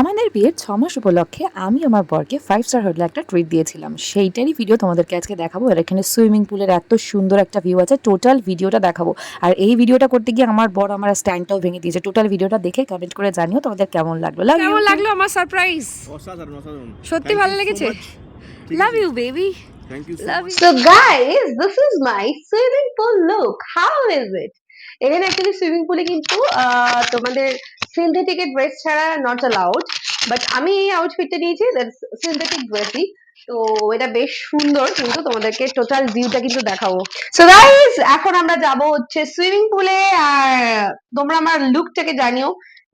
আমাদের বিয়ের ছ মাস উপলক্ষে আমি আমার বরকে ফাইভ স্টার হোটেলে একটা ট্রিট দিয়েছিলাম। সেইটারই ভিডিও তোমাদেরকে আজকে দেখাবো। আর এখানে সুইমিং পুলের এত সুন্দর একটা ভিউ আছে। টোটাল ভিডিওটা দেখাবো। আর এই ভিডিওটা করতে গিয়ে আমার বর আমার স্ট্যান্ডটাও ভেঙে দিয়েছে। টোটাল ভিডিওটা দেখে কমেন্ট করে জানিও তোমাদের কেমন লাগল। লাভ কেমন লাগল আমার সারপ্রাইজ সত্যি ভালো লেগেছে? Love you baby So guys, this is my swimming pool look. How is it? এখানে অ্যাকচুয়ালি সুইমিং পুলে কিন্তু আহ, তোমাদের সিনথেটিক ড্রেস ছাড়া নট অ্যালাউড বাট আমি এই আউটফিটটা নিয়েছি সিনথেটিক ড্রেসই তো এটা বেশ সুন্দর কিন্তু তোমাদেরকে টোটাল ভিউটা কিন্তু দেখাবো। সো গাইস এখন আমরা যাব হচ্ছে সুইমিং পুলে আর তোমরা আমার লুকটাকে জানিও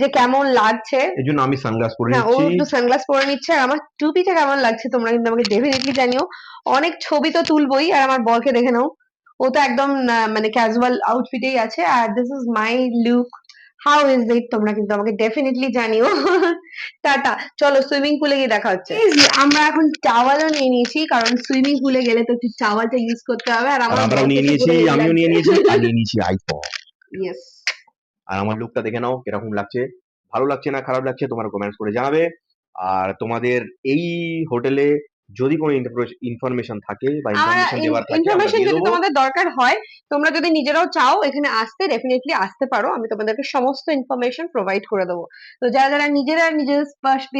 যে কেমন লাগছে। এই জন্য আমি সানগ্লাস পরে হ্যাঁ ও নিচ্ছি একটু সানগ্লাস পরে নিচ্ছে আর আমার টুপিটা কেমন লাগছে তোমরা কিন্তু আমাকে ডেফিনেটলি জানিও। অনেক ছবি তো তুলবোই আর আমার বরকে দেখে নাও। ও তো একদম মানে ক্যাজুয়াল আউটফিটেই আছে আর this is my look how is it তোমরা কিন্তু আমাকে ডেফিনেটলি জানিও। টাটা। চলো সুইমিং পুলে গিয়ে দেখা হচ্ছে। আমরা এখন টাওয়ালও নিয়ে নিয়েছি কারণ সুইমিং পুলে গেলে তো একটু টাওয়ালটা ইউজ করতে হবে আর আর আমরাও নিয়ে নিয়েছি আমিও নিয়ে নিয়েছি আর নিয়ে নিয়েছি আইফোন ইয়েস আর আমার লুকটা দেখে নাও কীরকম লাগছে। ভালো লাগছে না খারাপ লাগছে তোমরা কমেন্টস করে জানাবে। আর তোমাদের এই হোটেলে যদি কোনো ইনফরমেশন থাকে বা ইনফরমেশন দেওয়ার থাকে ইনফরমেশন যদি তোমাদের দরকার হয় তোমরা যদি নিজেরাও চাও এখানে আসতে ডেফিনেটলি আসতে পারো। আমি তোমাদেরকে সমস্ত ইনফরমেশন প্রোভাইড করে দেবো। তো যারা যারা নিজেরা নিজের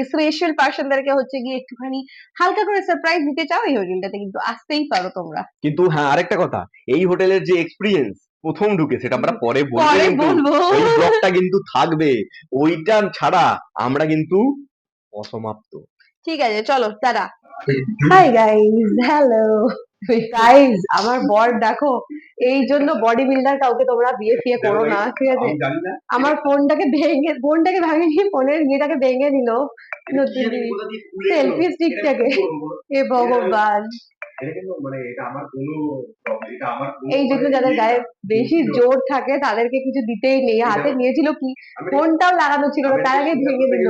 স্পেশাল পার্সনদেরকে হচ্ছে গিয়ে একটুখানি হালকা করে সারপ্রাইজ দিতে চাও এই হোটেলটাতে কিন্তু আসতেই পারো তোমরা। কিন্তু হ্যাঁ আরেকটা কথা এই হোটেলের যে এক্সপিরিয়েন্স প্রথম ঢুকে সেটা আমরা পরে বলব ওই ব্লগটা কিন্তু থাকবে। ওইটা ছাড়া আমরা কিন্তু অসমাপ্ত। ঠিক আছে চলো তারা হাই গাইস হ্যালো গাইস আমার বর দেখো এই জন্য বডি বিল্ডার কাউকে তোমরা বিয়ে ফিয়ে করো না ঠিক আছে? আমার ফোনটাকে ভেঙে ফোনটাকে ভাঙেনি ফোনের ইয়েটাকে ভেঙে নিল। নতুন জিনিস সেলফি স্টিকটাকে এ ভগবান। মানে এই জন্য যাদের গায়ে বেশি জোর থাকে তাদেরকে কিছু দিতেই নেই। হাতে নিয়েছিল কি? ফোনটাও লাগানো ছিল না তার আগে ভেঙে দিল।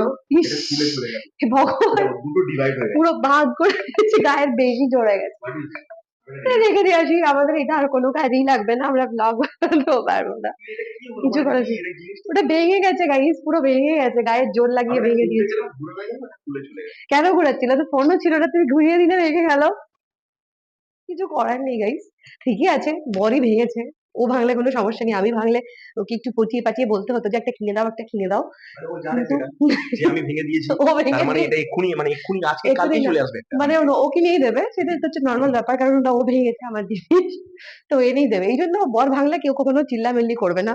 ভগবান! হয়ে পুরো ভাগ করে গায়ের বেশি জোরে গেছে। রেখে দিয়ে আসি আমাদের এটা আর কোনো কাজেই লাগবে না আমরা ব্লগ বানাতেও পারব না। কিছু নেই। ওটা ভেঙে গেছে গাইস পুরো ভেঙে গেছে গায়ের জোর লাগিয়ে ভেঙে দিয়েছে। কেন ঘোরাচ্ছিল? তো ফোনও ছিল না তুমি ঘুরিয়ে দিলে ভেঙে গেল। কিছু করার নেই গাইস ঠিকই আছে বরই ভেঙেছে। ও ভাঙলে কোনো সমস্যা নেই আমি ভাঙলে ওকে একটু পচিয়ে পাচিয়ে বলতে হতো যে একটা কিনে দাও একটা কিনে দাও। আমি ভেঙে দিয়েছি। মানে দিয়ে- এটা এক্ষুনি মানে এক্ষুনি আজকে এক্ষুনি চলে আসবে মানে ও- ও কিনেই দেবে সেটা হচ্ছে নর্মাল ব্যাপার কারণ ওটা ও ভেঙেছে আমার জিনিস। তো এনেই দেবে। এই জন্য বর ভাঙলে কেউ কখনো চিল্লামিল্লি করবে না।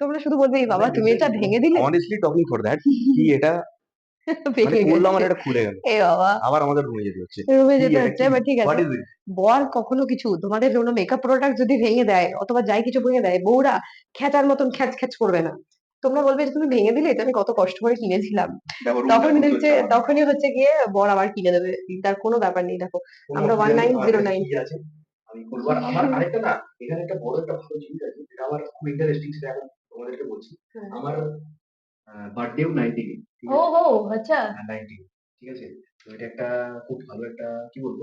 তোমরা শুধু বলবে এই বাবা তুমি এটা ভেঙে দিলে? honestly talking for that কি এটা এটা খুলে গেল। এ বাবা। আবার আমাদের রুমে যেতে হচ্ছে। রুমে যেতে হচ্ছে কি? এবার ঠিক আছে। বর কখনো কিছু তোমাদের জন্য মেকআপ প্রোডাক্ট যদি ভেঙে দেয় অথবা যাই কিছু ভেঙে দেয় বউরা খেচার মতন খ্যাচ খ্যাচ করবে না। তোমরা বলবে যে তুমি ভেঙে দিলে? এটা আমি কত কষ্ট করে কিনেছিলাম। তখন দেখছে তখনই হচ্ছে গিয়ে বর আবার কিনে দেবে। তার কোনো ব্যাপার নেই দেখো। আমরা 1909 আমি বলব আর আমার আরেকটা না এখানে একটা বড় একটা ভালো জিনিস আছে যেটা আমার খুব ইন্টারেস্টিং সেটা এখন তোমাদেরকে বলছি। হ্যাঁ। আমার বার্থডেও নাইনটিন ঠিক ও ও আচ্ছা। নাইনটিন ঠিক আছে? তো এটা একটা খুব ভালো একটা কি বলব?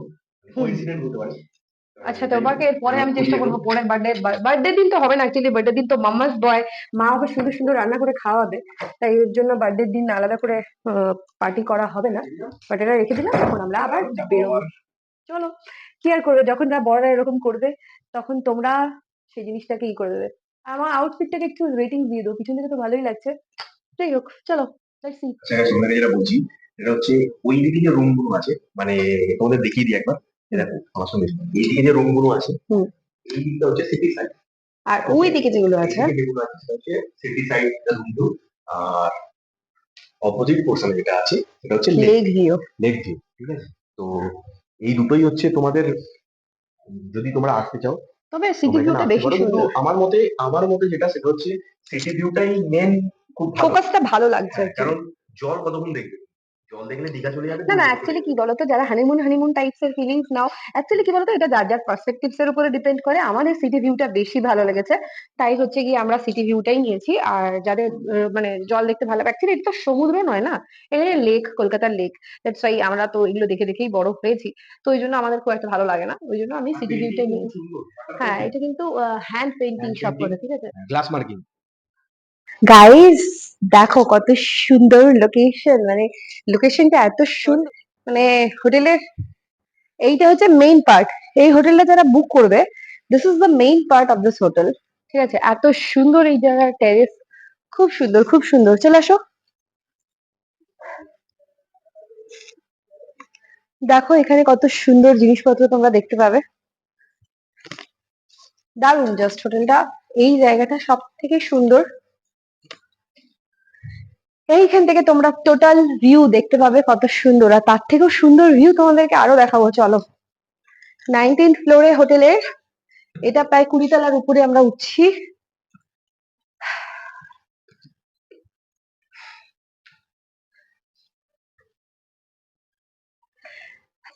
কোইন্সিডেন্ট হতে পারে। আচ্ছা তোমাকে পরে আমি চেষ্টা করব পরের বার্থডে বার্থডে দিন তো হবে না অ্যাকচুয়ালি বার্থডে দিন তো মাম্মাস বয় মা ওকে সুন্দর সুন্দর রান্না করে খাওয়াবে তাই এর জন্য বার্থডে দিন আলাদা করে পার্টি করা হবে না। বাট এটা রেখে দিলাম তখন আমরা আবার বেরোবো। চলো কি আর করবে? যখন যা বড়রা এরকম করবে তখন তোমরা সেই জিনিসটাকে ই করে দেবে। আমার আউটফিটটাকে একটু রেটিং দিয়ে দাও পিছন থেকে তো ভালোই লাগছে। যাই হোক চলো. আচ্ছা যেটা বলছি এটা হচ্ছে ওই দিকে যে রুমগুলো আছে মানে তোমাদের দেখিয়ে দিই একবার দেখো আমার সঙ্গে এইদিকে যে রুমগুলো আছে এই দিকটা হচ্ছে সিটি সাইড আর ওই দিকে যেগুলো আছে? যেগুলো আছে সেটা হচ্ছে সিটি সাইড রুম আর অপোজিট পোর্শনে যেটা আছে সেটা হচ্ছে লেক ভিউ লেক ভিউ ঠিক আছে? তো এই দুটোই হচ্ছে তোমাদের যদি তোমরা আসতে চাও তবে সিটি ভিউটা বেশি সুন্দর। আমার মতে আমার মতে যেটা সেটা হচ্ছে সিটি ভিউটাই মেন খুব ভালো। ফোকাসটা ভালো লাগছে হ্যাঁ, কারণ জল কতক্ষণ দেখবে? জল দেখলে দীঘা চলে যাবে না না অ্যাকচুয়ালি কি বলতো যারা হানিমুন হানিমুন টাইপস এর ফিলিংস নাও অ্যাকচুয়ালি কি বলতো এটা যার যার পার্সপেক্টিভস এর উপরে ডিপেন্ড করে আমাদের সিটি ভিউটা বেশি ভালো লেগেছে। তাই হচ্ছে কি আমরা সিটি ভিউটাই নিয়েছি। আর যাদের মানে জল দেখতে ভালো অ্যাকচুয়ালি এটা তো সমুদ্র নয় না? এটা লেক কলকাতার লেক দ্যাটস ওয়াই আমরা তো এগুলো দেখে দেখেই বড় হয়েছি। তো ওই জন্য আমাদের খুব একটা ভালো লাগে না। ওই জন্য আমি সিটি ভিউটাই নিয়েছি। হ্যাঁ এটা কিন্তু হ্যান্ড পেন্টিং সব। করে ঠিক আছে? গ্লাস মার্কিং গাইস দেখো কত সুন্দর লোকেশন মানে লোকেশনটা এত সুন্দর মানে হোটেলের এইটা হচ্ছে মেইন পার্ট এই হোটেলটা যারা বুক করবে this is the main part of this hotel ঠিক আছে? এত সুন্দর এই জায়গার টেরেস খুব সুন্দর খুব সুন্দর, চলে আসো। দেখো এখানে কত সুন্দর জিনিসপত্র তোমরা দেখতে পাবে। দারুণ জাস্ট হোটেলটা এই জায়গাটা সব থেকে সুন্দর। এইখান থেকে তোমরা টোটাল ভিউ দেখতে পাবে কত সুন্দর। আর তার থেকেও সুন্দর ভিউ তোমাদেরকে আরও দেখাবো, চলো। নাইনটিন ফ্লোরে হোটেলের এটা প্রায় কুড়ি তলার উপরে আমরা উঠছি।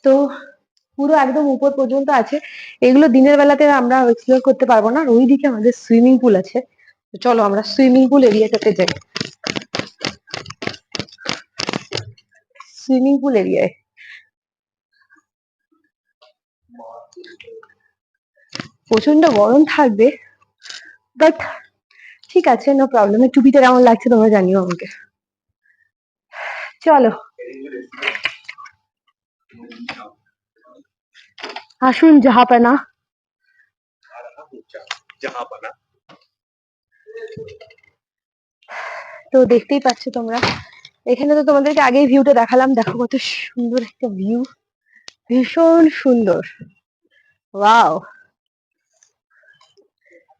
তো পুরো একদম উপর পর্যন্ত আছে। এগুলো দিনের বেলাতে আমরা এক্সপ্লোর করতে পারব না। ওইদিকে আমাদের সুইমিং পুল আছে। চলো আমরা সুইমিং পুল এরিয়াটাতে যাই। সুইমিং পুল এরিয়ায়। প্রচণ্ড গরম থাকবে বাট ঠিক আছে নো প্রবলেম টুপিটা কেমন লাগছে তোমরা জানিও আমাকে। চলো। আসুন জাহাপানা জাহাপানা। তো দেখতেই পাচ্ছ তোমরা। এখানে তো তোমাদেরকে আগেই ভিউটা দেখালাম। দেখো কত সুন্দর একটা ভিউ ভীষণ সুন্দর। ওয়াও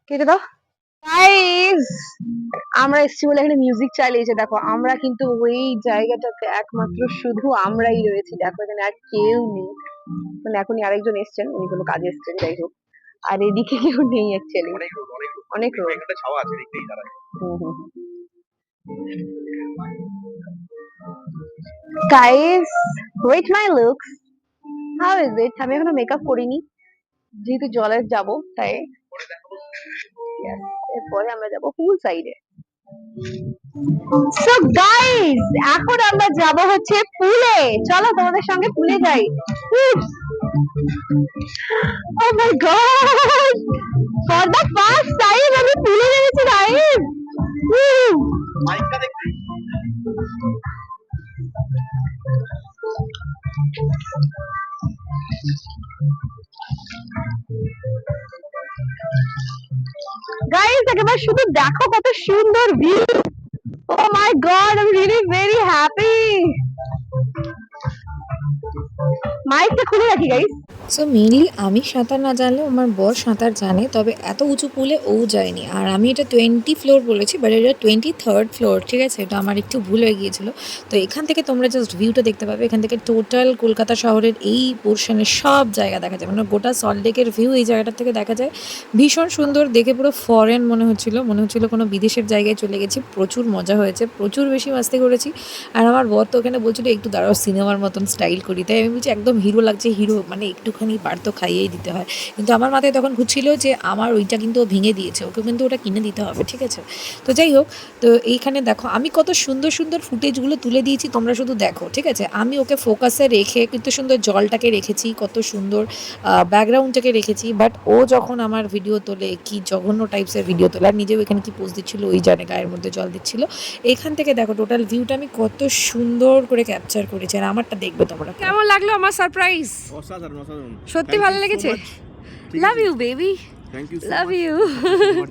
কেটে দাও। গাইস আমরা এসেছি বলে এখানে মিউজিক চালিয়েছে। দেখো আমরা কিন্তু ওই জায়গাটাতে একমাত্র শুধু আমরাই রয়েছি। দেখো এখানে আর কেউ নেই। মানে এখনই আরেকজন এসেছেন উনি কোনো কাজে এসেছেন যাই হোক। আর এদিকে কেউ নেই অ্যাকচুয়ালি অনেক দাঁড়ায় হুম হুম। Guys wait my looks. How is it? আমি এখনও মেকআপ করিনি, যেহেতু জলে যাব, তাই। এরপরে আমরা যাব পুল সাইডে সো গাইস এখন আমরা যাব হচ্ছে পুলে চলো তোমাদের সঙ্গে পুলে যাই। ও my god for the first time আমি পুলে গেছি গাইস গাইস একবার শুধু দেখো কত সুন্দর view oh my god I really very happy মাইকটা খুলে রাখি গাইস সো মেনলি আমি সাঁতার না জানলেও আমার বর সাঁতার জানে, তবে এত উঁচু পুলে ও যায়নি। আর আমি এটা টোয়েন্টি ফ্লোর বলেছি বাট এটা টোয়েন্টি থার্ড ফ্লোর ঠিক আছে? এটা আমার একটু ভুল হয়ে গিয়েছিল। তো এখান থেকে তোমরা জাস্ট ভিউটা দেখতে পাবে। এখান থেকে টোটাল কলকাতা শহরের এই পোর্শনের সব জায়গা দেখা যায়। মানে গোটা সল্টলেকের ভিউ এই জায়গাটা থেকে দেখা যায়। ভীষণ সুন্দর, দেখে পুরো ফরেন মনে হচ্ছিল। মনে হচ্ছিল কোনো বিদেশের জায়গায় চলে গেছি। প্রচুর মজা হয়েছে, প্রচুর বেশি মাস্তি করেছি। আর আমার বর তো ওখানে বলছিল, একটু দাঁড়াও সিনেমার মতন স্টাইল করি। তাই আমি বলছি, একদম হিরো লাগছে হিরো মানে একটুখানি বার তো খাইয়েই দিতে হয়। কিন্তু আমার মাথায় তখন ঘুরছিল যে আমার ওইটা কিন্তু ও ভেঙে দিয়েছে ওকে কিন্তু ওটা কিনে দিতে হবে ঠিক আছে? তো যাই হোক তো এইখানে দেখো আমি কত সুন্দর সুন্দর ফুটেজগুলো তুলে দিয়েছি তোমরা শুধু দেখো ঠিক আছে? আমি ওকে ফোকাসে রেখে কিন্তু সুন্দর জলটাকে রেখেছি কত সুন্দর ব্যাকগ্রাউন্ডটাকে রেখেছি বাট ও যখন আমার ভিডিও তোলে কি জঘন্য টাইপসের ভিডিও তোলে আর নিজেও এখানে কি পোজ দিচ্ছিল ওই জানে গায়ের মধ্যে জল দিচ্ছিল এখান থেকে দেখো টোটাল ভিউটা আমি কত সুন্দর করে ক্যাপচার করেছি আর আমারটা দেখবে তোমরা। কেমন লাগল আমার সারপ্রাইজ অসাধারণ অসাধারণ। সত্যি ভালো লেগেছে? Love you baby love you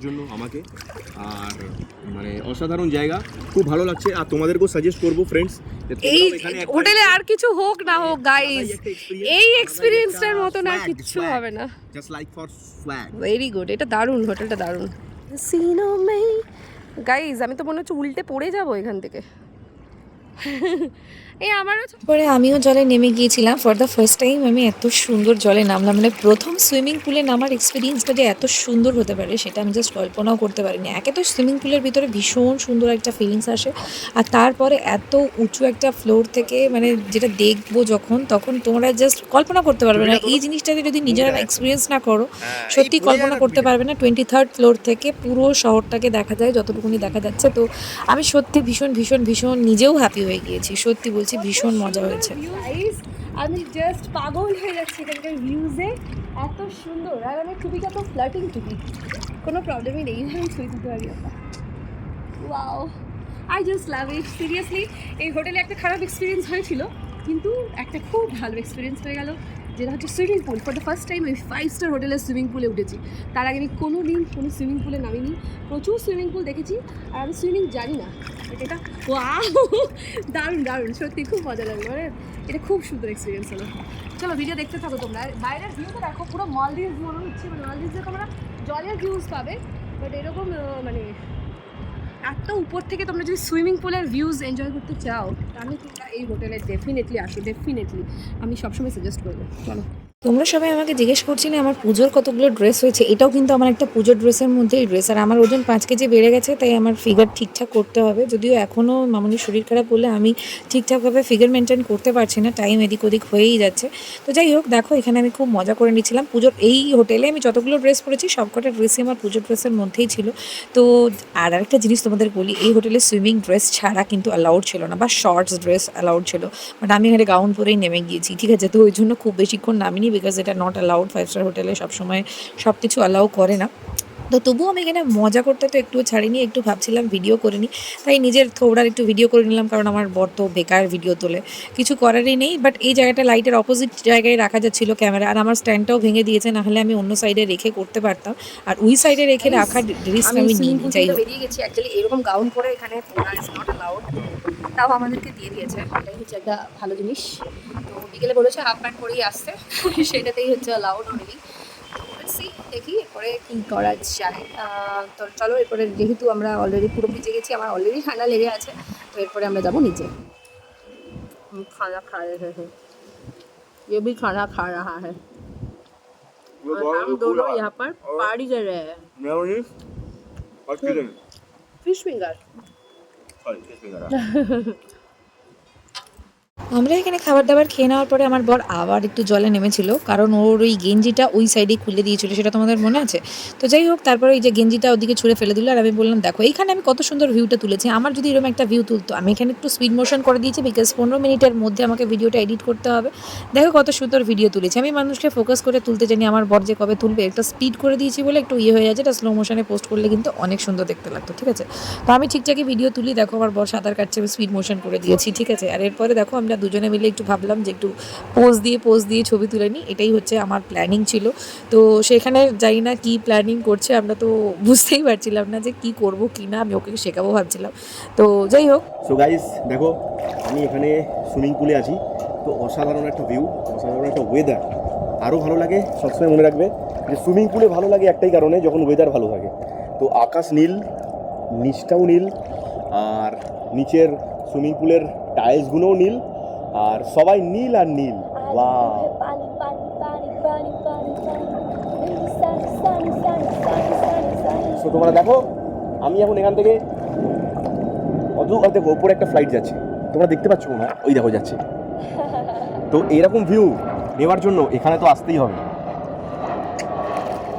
জন্য আমাকে। আর মানে অসাধারণ জায়গা। খুব ভালো লাগছে। আর তোমাদেরকেও সাজেস্ট করব ফ্রেন্ডস এই হোটেলে আর কিছু হোক না হোক গাইস এই এক্সপিরিয়েন্সটার মতন আর কিচ্ছু হবে না। Just like for flag very good এটা দারুণ হোটেলটা দারুণ। সিনো মেই গাইস আমি তো মনে হচ্ছে উল্টে পড়ে যাব এখান থেকে। এই আমারও পরে আমিও জলে নেমে গিয়েছিলাম ফর দ্য ফার্স্ট টাইম আমি এত সুন্দর জলে নামলাম। মানে প্রথম সুইমিং পুলে নামার এক্সপিরিয়েন্সটা যে এত সুন্দর হতে পারে সেটা আমি জাস্ট কল্পনাও করতে পারিনি। একে তো সুইমিং পুলের ভিতরে ভীষণ সুন্দর একটা ফিলিংস আসে। আর তারপরে এত উঁচু একটা ফ্লোর থেকে মানে যেটা দেখব যখন তখন তোমরা জাস্ট কল্পনা করতে পারবে না। এই জিনিসটাকে যদি নিজেরা এক্সপিরিয়েন্স না করো সত্যি কল্পনা করতে পারবে না। টোয়েন্টি থার্ড ফ্লোর থেকে পুরো শহরটাকে দেখা যায় যতটুকুনি দেখা যাচ্ছে। তো আমি সত্যি ভীষণ ভীষণ ভীষণ নিজেও হ্যাপি হয়ে গিয়েছি সত্যি বলছি। ভীষণ মজা হয়েছে। আমি জাস্ট পাগল হয়ে যাচ্ছি এখানকার ভিউজে এত সুন্দর। আর আমার টুপিটা তো ফ্লাটিং টুপি কোনো প্রবলেমই নেই। আমি ছুঁই দিতে পারি wow I just love it seriously এই হোটেলে একটা খারাপ এক্সপিরিয়েন্স হয়েছিল, কিন্তু একটা খুব ভালো এক্সপিরিয়েন্স হয়ে গেল। যেটা হচ্ছে swimming pool for the first time আমি ফাইভ স্টার হোটেলের সুইমিং পুলে উঠেছি। তার আগে আমি কোনো দিন কোনো সুইমিং পুলে নামিনি। প্রচুর সুইমিং পুল দেখেছি, আর আমি সুইমিং জানি না। এটা ওয়াও দারুণ দারুণ। সত্যি খুব মজা লাগল। মানে এটা খুব সুন্দর এক্সপিরিয়েন্স হলো। চলো ভিডিও দেখতে থাকো তোমরা। বাইরের ভিউটা দেখো, পুরো মালদ্বীপ মনে হচ্ছে। মানে মালদ্বীপে তোমরা জলের ভিউজ পাবে। বাট এরকম মানে এত উপর থেকে তোমরা যদি সুইমিং পুলের ভিউজ এনজয় করতে চাও, তাহলে তোমরা এই হোটেলে ডেফিনেটলি আসো ডেফিনেটলি আমি সবসময় সাজেস্ট করব, চলো। তোমরা সবাই আমাকে জিজ্ঞেস করছিলে আমার পুজোর কতগুলো ড্রেস হয়েছে। এটাও কিন্তু আমার একটা পুজোর ড্রেসের মধ্যেই ড্রেস আর আমার ওজন পাঁচ কেজি বেড়ে গেছে, তাই আমার ফিগার ঠিকঠাক করতে হবে। যদিও এখনও মামনির শরীর খারাপ বলে আমি ঠিকঠাকভাবে ফিগার মেনটেন করতে পারছি না টাইম এদিক ওদিক হয়েই যাচ্ছে। তো যাই হোক, দেখো, এখানে আমি খুব মজা করে নিচ্ছিলাম। পুজোর এই হোটেলে আমি যতগুলো ড্রেস পরেছি, সবকটা ড্রেসই আমার পুজোর ড্রেসের মধ্যেই ছিল। তো আর একটা জিনিস তোমাদের বলি, এই হোটেলে সুইমিং ড্রেস ছাড়া কিন্তু অ্যালাউড ছিল না, বা শর্টস ড্রেস অ্যালাউড ছিল। বাট আমি এখানে গাউন পরেই নেমে গিয়েছি, ঠিক আছে? তো ওই জন্য খুব বেশিক্ষণ নামিনি। বিকজ এটা নট অ্যালাউড ফাইভ স্টার হোটেলে সবসময় সব কিছু অ্যালাউ করে না। তো তবুও আমি এখানে মজা করতে তো একটু ছাড়িনি একটু ভাবছিলাম ভিডিও করে নিই তাই নিজের থোড়ার একটু ভিডিও করে নিলাম কারণ আমার বর তো বেকার ভিডিও তোলে। কিছু করারই নেই বাট এই জায়গাটা লাইটের অপোজিট জায়গায় রাখা যাচ্ছিল ক্যামেরা আর আমার স্ট্যান্ডটাও ভেঙে দিয়েছে নাহলে আমি অন্য সাইডে রেখে করতে পারতাম। আর ওই সাইডে রেখে রাখার রিস্ক আমি নিই যাই বেরিয়ে গেছি অ্যাকচুয়ালি এরকম গাউন পরে এখানে নট অ্যালাউড তাও আমাদেরকে দিয়ে দিয়েছে এটাই হচ্ছে একটা ভালো জিনিস তো বিকেলে বলেছে হাফ প্যান্ট পরেই আসতে সেটাতেই হচ্ছে অ্যালাউড অলরেডি সি দেখি এরপরে কী করা যায় আহ, তো চলো এরপরে যেহেতু আমরা অলরেডি পুরো ভিজে গেছি আমার অলরেডি ঠান্ডা লেগে আছে তো এরপরে আমরা যাবো নিচে हम खाना खा रहे हैं ये भी खाना खा रहा है और हम दोनों यहाँ पर पार्टी कर रहे हैं মেয়নিজ আর 빨리 계속 해라. আমরা এখানে খাবার দাবার খেয়ে নেওয়ার পরে আমার বর আবার একটু জলে নেমেছিল, কারণ ওর ওই গেঞ্জিটা ওই সাইডেই খুলে দিয়েছিল, সেটা তোমাদের মনে আছে? তো যাই হোক, তারপরে এই যে গেঞ্জিটা ওদিকে ছুঁড়ে ফেলে দিল, আর আমি বললাম, দেখো, এইখানে আমি কত সুন্দর ভিউটা তুলেছি। আমার যদি এরকম একটা ভিউ তুলতো, আমি এখানে একটু স্পিড মোশন করে দিয়েছি বিকজ পনেরো মিনিটের মধ্যে আমাকে ভিডিওটা এডিট করতে হবে। দেখো, কত সুন্দর ভিডিও তুলেছি। আমি মানুষকে ফোকাস করে তুলতে জানি, আমার বর যে কবে তুলবে, একটা স্পিড করে দিয়েছি বলে একটু ইয়ে হয়ে যাচ্ছে, এটা স্লো মোশনে পোস্ট করলে কিন্তু অনেক সুন্দর দেখতে লাগতো, ঠিক আছে? তো আমি ঠিকঠাকই ভিডিও তুলি, দেখো, আমার বর সাঁতার কাটছে, আমি স্পিড মোশন করে দিয়েছি, ঠিক আছে? আর এরপরে দেখো, আমরা দুজনে মিলে একটু ভাবলাম যে একটু পোজ দিয়ে পোজ দিয়ে ছবি তুলে নিই। এটাই হচ্ছে আমার প্ল্যানিং ছিল। তো সেখানে জানি না কি প্ল্যানিং করছে, আমরা তো বুঝতেই পারছিলাম না যে কি করব, কি না, আমি ওকে শেখাবো ভাবছিলাম। তো যাই হোক। সো গাইস দেখো, আমি এখানে সুইমিং পুলে আছি। তো অসাধারণ একটা ভিউ অসাধারণ একটা ওয়েদার আরও ভালো লাগে, সবসময় মনে রাখবে যে সুইমিং পুলে ভালো লাগে একটাই কারণে, যখন ওয়েদার ভালো থাকে। তো আকাশ নীল, নিচটাও নীল, আর নিচের সুইমিং পুলের টাইলসগুলোও নীল। আর সবাই নীল আর নীল। সো তোমরা দেখো আমি এখন এখান থেকে অত আর দেখো ওপরে একটা ফ্লাইট যাচ্ছে। তোমরা দেখতে পাচ্ছ না ওই দেখো যাচ্ছে। তো এরকম ভিউ নেওয়ার জন্য এখানে তো আসতেই হবে।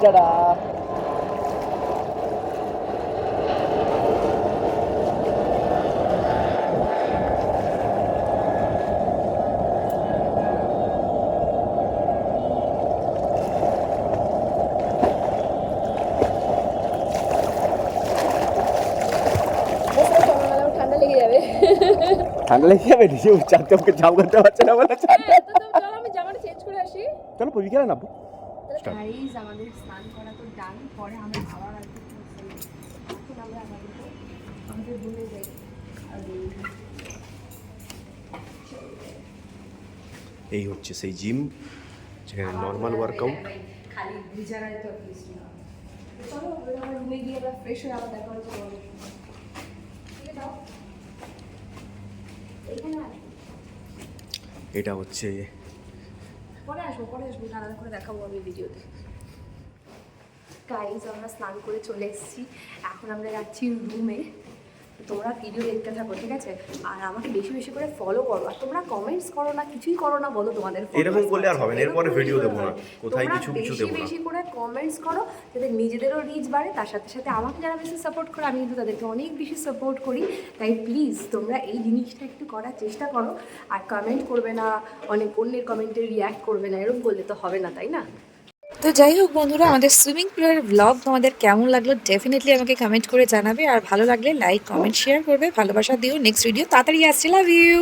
টাটা ঠান্ডা লেগে যাবে ঠান্ডা লেগে যাবে? নিজে চারটে ওকে জাম করতে পারছে না বলে চারটে হ্যাঁ, তো তো চলো আমি জামাটা চেঞ্জ করে আসি। চলো বিকেলে. আমাদের স্নান করা তো ডান পরে আমরা আবার আসব এখন আমরা আমাদের আমাদের রুমে যাই। এই হচ্ছে সেই জিম যেখানে নর্মাল ওয়ার্কআউট খালি বিছানায় তো অ্যাটলিস্ট না। চলো আমরা রুমে গিয়ে আমরা ফ্রেশ হয়ে আবার দেখা হচ্ছে ঠিক আছে। এটা হচ্ছে পরে আসব পরে আসব আলাদা করে দেখাবো আমি ভিডিওতে। গাইজ আমরা স্নান করে চলে এসেছি। এখন আমরা যাচ্ছি রুমে তোমরা ভিডিও দেখতে থাকো ঠিক আছে? আর আমাকে বেশি বেশি করে ফলো করো। আর তোমরা কমেন্টস করো না কিছুই করো না বলো তোমাদের এরকম করলে আর হবে না, এরপরে করলে দেবো না। কোথায় কিছু কিছু দেবো না। বেশি করে কমেন্টস করো যাতে নিজেদেরও রিচ বাড়ে তার সাথে সাথে আমাকে যারা বেশি সাপোর্ট করে আমি কিন্তু তাদেরকে অনেক বেশি সাপোর্ট করি। তাই প্লিজ তোমরা এই জিনিসটা একটু করার চেষ্টা করো। আর কমেন্ট করবে না অনেক অন্যের কমেন্টে রিয়্যাক্ট করবে না এরকম করলে তো হবে না তাই না? তো যাই হোক বন্ধুরা আমাদের সুইমিং পুলের ব্লগ তোমাদের কেমন লাগল ডেফিনেটলি আমাকে কমেন্ট করে জানাবে। আর ভালো লাগলে লাইক কমেন্ট শেয়ার করবে। ভালোবাসা দিও। নেক্সট ভিডিও তাড়াতাড়ি আসছে। Love you